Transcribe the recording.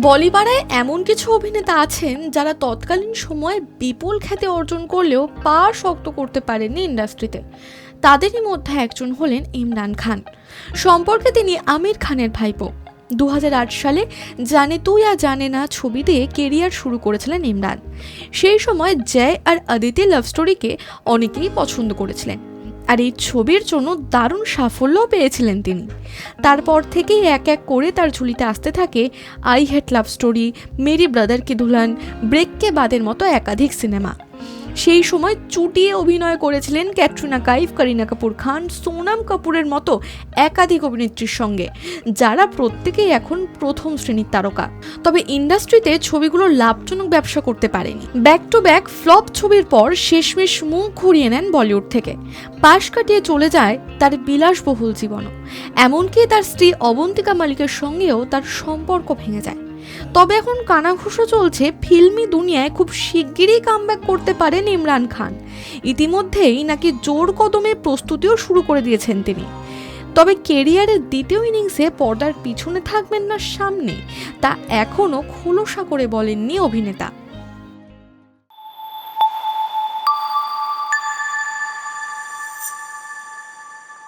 বলিপাড়ায় এমন কিছু অভিনেতা আছেন যারা তৎকালীন সময়ে বিপুল খ্যাতি অর্জন করলেও পা শক্ত করতে পারেননি ইন্ডাস্ট্রিতে। তাদেরই মধ্যে একজন হলেন ইমরান খান। সম্পর্কে তিনি আমির খানের ভাইপো। দু হাজার আট সালে জানে তুই আর জানে না ছবি দিয়ে কেরিয়ার শুরু করেছিলেন ইমরান। সেই সময় জয় আর আদিতি লাভ স্টোরিকে অনেকেই পছন্দ করেছিলেন। আর এই ছবির জন্য দারুণ সাফল্যও পেয়েছিলেন তিনি। তারপর থেকেই এক এক করে তার ঝুলিতে আসতে থাকে I hate love story, Meri brother ki Dulhan ব্রেককে বাদের মতো একাধিক সিনেমা। সেই সময় চুটিয়ে অভিনয় করেছিলেন ক্যাটরিনা কাইফ, করিনা কাপুর খান, সোনাম কাপুরের মতো একাধিক অভিনেত্রীর সঙ্গে, যারা প্রত্যেকেই এখন প্রথম শ্রেণির তারকা। তবে ইন্ডাস্ট্রিতে ছবিগুলো লাভজনক ব্যবসা করতে পারেনি। ব্যাক টু ব্যাক ফ্লপ ছবির পর শেষমেশ মুখ ঘুরিয়ে নেন বলিউড থেকে। পাশ কাটিয়ে চলে যায় তার বিলাসবহুল জীবনও। এমনকি তার স্ত্রী অবন্তিকা মালিকের সঙ্গেও তার সম্পর্ক ভেঙে যায়। তবে এখন কানাঘুষো চলছে ফিল্মি দুনিয়ায় খুব শিগগিরই কামব্যাক করতে পারেন ইমরান খান। ইতিমধ্যেই নাকি জোর কদমে প্রস্তুতিও শুরু করে দিয়েছেন তিনি। তবে কেরিয়ারের দ্বিতীয় ইনিংসে পর্দার পিছনে থাকবেন না সামনে, তা এখনও খোলসা করে বলেননি অভিনেতা।